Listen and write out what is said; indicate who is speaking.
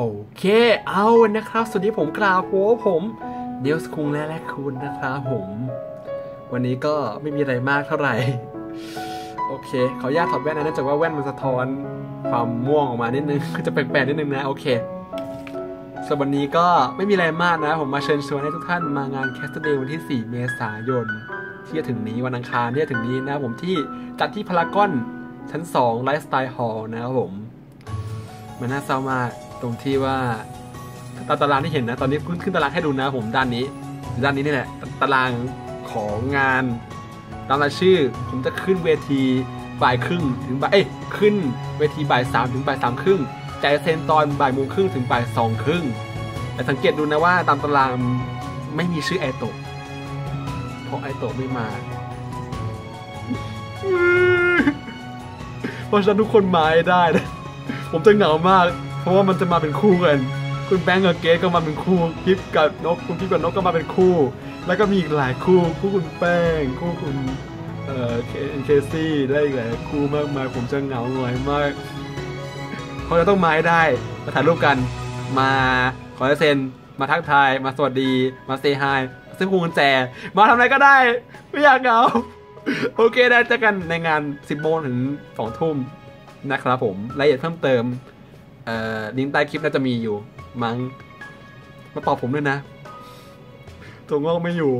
Speaker 1: โอเค เอานะครับ สวัสดีผมกล่าวโหผมเดลส์คุงและและคุณนะครับผม วันนี้ก็ไม่มีอะไรมากเท่าไหร่ โอเค ขออนุญาตถอดแว่นนะเนื่องจากว่าแว่นมันสะท้อนความม่วงออกมานิดนึง จะแปลกๆนิดนึงนะ โอเคสำหรับวันนี้ก็ไม่มีอะไรมากนะ ผมมาเชิญชวนให้ทุกท่านมางานแคสต์เดย์วันที่ 4 เมษายน ที่จะถึงนี้วันอังคารที่จะถึงนี้นะผมที่จัดที่พารากอนชั้น 2 ไลฟ์สไตล์ฮอลล์นะครับผม มันน่าเศร้ามาก ตรงที่ว่าตามตารางที่เห็นนะ ตอนนี้ขึ้นขึ้นตารางให้ดูนะผมด้านนี้ ด้านนี้นี่แหละตารางของงานตามรายชื่อ ผมจะขึ้นเวทีบ่ายครึ่งถึงบ่ายเอ้ยขึ้นเวทีบ่ายสามถึงบ่ายสามครึ่งจ่เซนตอนบ่ายโมงครึ่งถึงบ่ายสองครึ่งแต่สังเกตดูนะว่าตามตารางไม่มีชื่อไอโตะเพราะไอโตะไม่มา เพราะฉะนั้นทุกคนมาให้ได้นะผมจะเหงามาก ราะว่ามันจะมาเป็นคู่กัน คุณแบงก์กับเกสก็มาเป็นคู่กิฟกับนกคุณกิฟกับนกก็มาเป็นคู่ แล้วก็มีอีกหลายคู่คู่คุณแป้งคู่คุณเอ่อเคเคซี่ได้อีกหลายคู่มากมายผมจะเหงาหน่อยมากเขาจะต้องมาให้ได้มาถ่ายรูปกันมาขอเซ็นมาทักทายมาสวัสดีมาเซฮายซื้อพวงกุญแจ มาทำอะไรก็ได้ ไม่อยากเหงาโอเคได้เจอกันในงาน 10โมงถึง2ทุ่มนะครับผมรายละเอียดเพิ่มเติม ลิงก์ใต้คลิปน่าจะมีอยู่ มั้งมาตอบผมด้วยนะตัวงอกไม่อยู่